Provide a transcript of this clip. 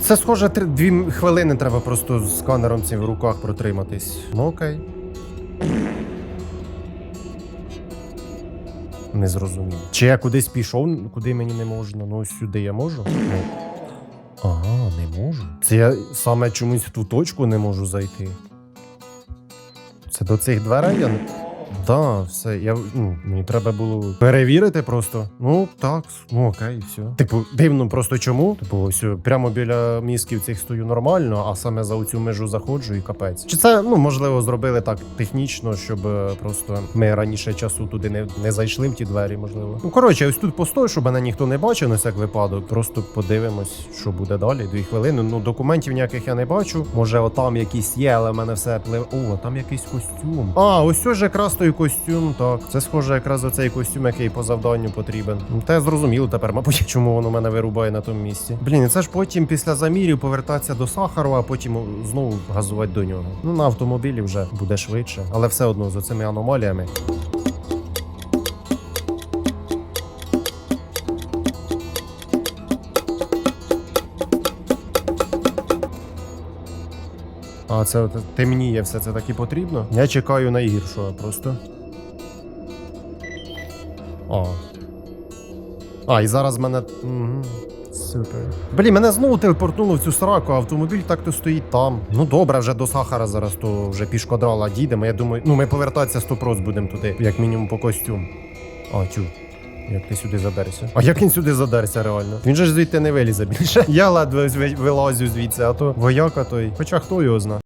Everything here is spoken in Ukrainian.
Це схоже, три, дві хвилини треба просто з сканером цим в руках протриматись. Ну окей. Не зрозумів. Чи я кудись пішов, куди мені не можна? Ну, сюди я можу? Ну. Ага, не можу. Це я саме чомусь в ту точку не можу зайти. Це до цих дверей я. Да, все. Я, ну, мені треба було перевірити просто. Ну, так, ну окей, все. Типу, дивно просто чому? Типу, ось прямо біля мізків цих стою нормально, а саме за оцю межу заходжу і капець. Чи це, ну, можливо, зробили так технічно, щоб е, просто ми раніше часу туди не, не зайшли в ті двері, можливо. Ну, коротше, ось тут постою, щоб мене ніхто не бачив на всяк випадок. Просто подивимось, що буде далі. Дві хвилини. Ну, документів ніяких я не бачу. Може, отам якісь є, але в мене все пливе. О, там якийсь костюм. А, ось ось же якраз той костюм. Так, це схоже якраз оцей цей костюм, який по завданню потрібен. Те зрозуміло тепер, мабуть, чому воно мене вирубає на тому місці. Блін, це ж потім після замірів повертатися до Сахарова, а потім знову газувати до нього. Ну, на автомобілі вже буде швидше, але все одно з оцими аномаліями. А це темніє все це таки потрібно. Я чекаю найгіршого просто. А. А, і зараз мене. Угу. Супер. Блін, мене знову телепортнуло в цю сраку, автомобіль так то стоїть там. Ну добре, вже до Сахара зараз то вже пішкодрала дійдемо. Я думаю, ну ми повертатися 100% будемо туди, як мінімум по костюм. А, чу. Як ти сюди задерся? А як він сюди задерся реально? Він же ж звідти не вилізе більше. Я ледве ви- вилазю звідси, а то вояка той. Хоча хто його зна.